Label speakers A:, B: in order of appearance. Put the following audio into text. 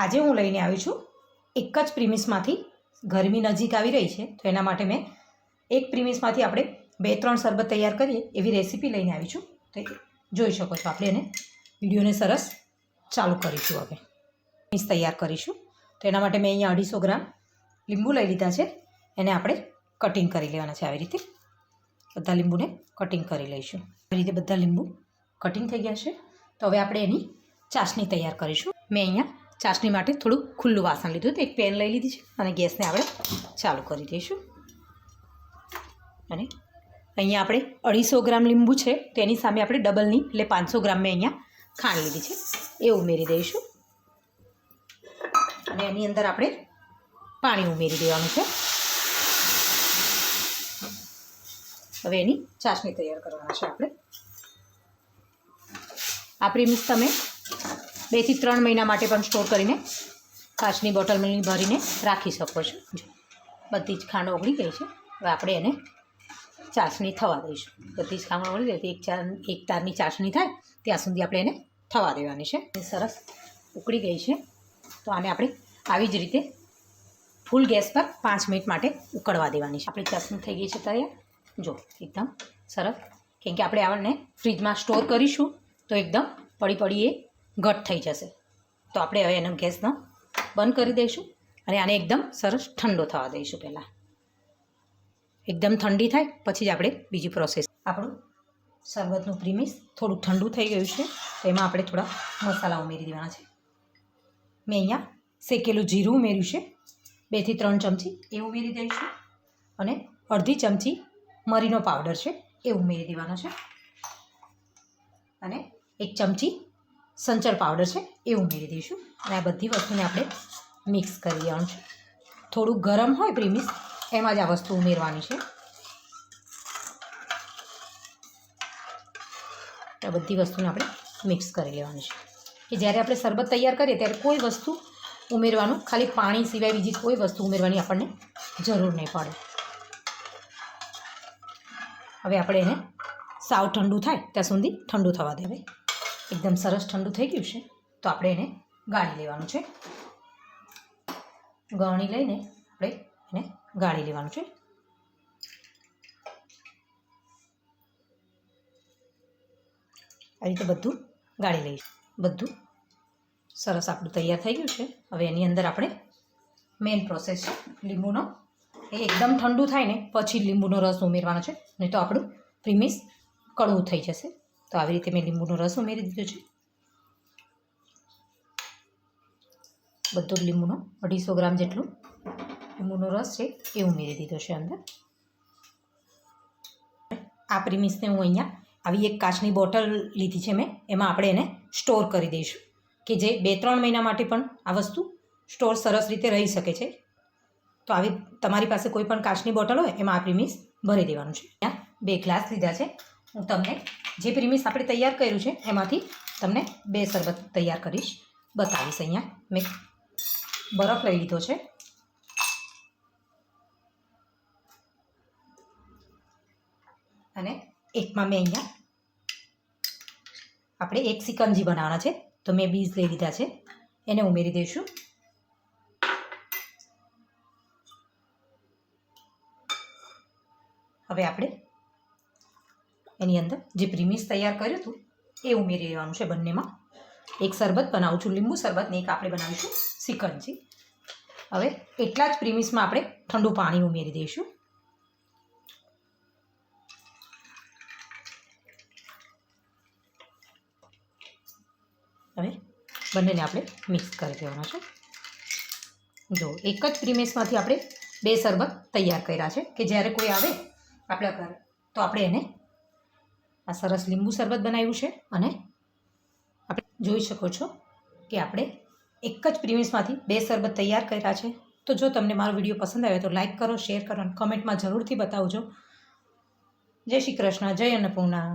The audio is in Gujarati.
A: આજે હું લઈને આવી છું એક જ પ્રિમિસમાંથી. ગરમી નજીક આવી રહી છે, તો એના માટે મેં એક પ્રિમિસમાંથી આપણે બે ત્રણ શરબત તૈયાર કરીએ એવી રેસીપી લઈને આવી છું. તો જોઈ શકો છો આપણે એને. વિડીયોને સરસ ચાલુ કરીશું હવે. પ્રિમિસ તૈયાર કરીશું. તો એના માટે મેં અહીંયા અઢીસો ગ્રામ લીંબુ લઈ લીધા છે. એને આપણે કટિંગ કરી લેવાના છે આવી રીતે. બધા લીંબુને કટિંગ કરી લઈશું. આવી રીતે બધા લીંબુ કટિંગ થઈ ગયા છે. તો હવે આપણે એની ચાસણી તૈયાર કરીશું. મેં અહીંયા ચાસણી માટે થોડું ખુલ્લું વાસણ લીધું તો એક પેન લઈ લીધી છે અને ગેસને આપણે ચાલુ કરી દઈશું. અને અહીંયા આપણે અઢીસો ગ્રામ લીંબુ છે. તેની સામે આપણે ડબલની, એટલે પાંચસો ગ્રામ મેં અહીંયા ખાંડ લીધી છે. એ ઉમેરી દઈશું. અને એની અંદર આપણે પાણી ઉમેરી દેવાનું છે. હવે એની ચાસણી તૈયાર કરવાના છે આપણે. આ પ્રીમિક્સ તમે બેથી ત્રણ મહિના માટે પણ સ્ટોર કરીને કાચની બોટલમાં ભરીને રાખી શકો છો. જો, બધી જ ખાંડ ઓગળી ગઈ છે. હવે આપણે એને ચાસણી થવા દઈશું. બધી જ ખાંડ ઓગળી ગઈ એક ચાર, એક તારની ચાસણી થાય, ત્યાં સુધી આપણે એને થવા દેવાની છે. સરસ ઉકળી ગઈ છે. તો આને આપણે આવી જ રીતે ફૂલ ગેસ પર પાંચ મિનિટ માટે ઉકળવા દેવાની છે. આપણી ચાસણી થઈ ગઈ છે તૈયાર. જો, એકદમ સરસ. કેમ કે આપણે આવડને ફ્રીજમાં સ્ટોર કરીશું, તો એકદમ પડી પડી એ ઘટ થઈ જશે. તો આપણે હવે એનો ગેસનો બંધ કરી દઈશું અને આને એકદમ સરસ ઠંડો થવા દઈશું પહેલાં. એકદમ ઠંડી થાય, પછી જ આપણે બીજી પ્રોસેસ આપણું શરબતનું પ્રીમિસ થોડું ઠંડુ થઈ ગયું છે, તો એમાં આપણે થોડા મસાલા ઉમેરી દેવાના છે. મેં અહીંયા શેકેલું જીરું ઉમેર્યું છે. બેથી ત્રણ ચમચી એ ઉમેરી દઈશું અને અડધી ચમચી મરીનો પાવડર છે એ ઉમેરી દેવાનો છે. અને એક ચમચી સંચર પાવડર છે, એ ઉમેરી દઈશું. અને આ બધી વસ્તુને આપણે મિક્સ કરી દેવાનું છે. થોડું ગરમ હોય પ્રીમિસ, એમાં જ આ વસ્તુ ઉમેરવાની છે. આ બધી વસ્તુને આપણે મિક્સ કરી લેવાની છે. કે જ્યારે આપણે શરબત તૈયાર કરીએ, ત્યારે કોઈ વસ્તુ ઉમેરવાનું, ખાલી પાણી સિવાય બીજી કોઈ વસ્તુ ઉમેરવાની આપણને જરૂર નહીં પડે. હવે આપણે એને સાવ ઠંડુ થાય, ત્યાં સુધી ઠંડુ થવા દે હવે. એકદમ સરસ ઠંડુ થઈ ગયું છે, તો આપણે એને ગાળી લેવાનું છે. ગળણી લઈને આપણે એને ગાળી લેવાનું છે. આ રીતે બધું ગાળી લઈશું. બધું સરસ આપણું તૈયાર થઈ ગયું છે. હવે એની અંદર આપણે મેઇન પ્રોસેસ છે લીંબુનો, એ એકદમ ઠંડુ થાય ને, પછી લીંબુનો રસ ઉમેરવાનો છે. નહીં તો આપણું પ્રીમિસ કડવું થઈ જશે. તો આવી રીતે મેં લીંબુનો રસ ઉમેરી દીધો છે. બધો જ લીંબુનો અઢીસો ગ્રામ જેટલું લીંબુનો રસ છે એ ઉમેરી દીધો છે અંદર. આ પ્રીમિસને હું અહીંયા આવી એક કાચની બોટલ લીધી છે મેં, એમાં આપણે એને સ્ટોર કરી દઈશું કે જે બે ત્રણ મહિના માટે પણ આ વસ્તુ સ્ટોર સરસ રીતે રહી શકે છે. તો આવી તમારી પાસે કોઈ પણ કાચની બોટલ હોય, એમાં આ પ્રીમિસ ભરી દેવાનું છે. બે ગ્લાસ લીધા છે. હું તમને જે પ્રીમિસ આપણે તૈયાર કર્યું છે, એમાંથી તમને બે શરબત તૈયાર કરીશ. બતાવીશ અહીંયા. મેં બરફ લઈ લીધો છે. અને એકમાં મેં અહીંયા આપણે એક સિકંજી બનાવવાના છે, તો મેં બીજ લઈ લીધા છે. એને ઉમેરી દઈશું. હવે આપણે એની અંદર જે પ્રીમિસ તૈયાર કર્યું હતું, એ ઉમેરી દેવાનું છે બંનેમાં. એક શરબત બનાવું છું, લીંબુ શરબત ને એક આપણે બનાવીશું સિકંજી હવે એટલા જ પ્રીમિસમાં આપણે ઠંડુ પાણી ઉમેરી દઈશું. હવે બંનેને આપણે મિક્સ કરી દેવાના છે. જો, એક જ પ્રીમિસમાંથી આપણે બે શરબત તૈયાર કર્યા છે, કે જ્યારે કોઈ આવે આપણા ઘર, તો આપણે એને આ સરસ લીંબુ શરબત બનાવ્યું છે અને આપણે જોઈ શકો છો કે આપણે એક જ પ્રીમિસમાંથી બે શરબત તૈયાર કર્યા છે. તો જો તમને મારો વીડિયો પસંદ આવ્યો તો લાઇક કરો, શેર કરો અને કમેન્ટમાં જરૂરથી બતાવજો. જય શ્રી કૃષ્ણ, જય અન્નપૂર્ણા.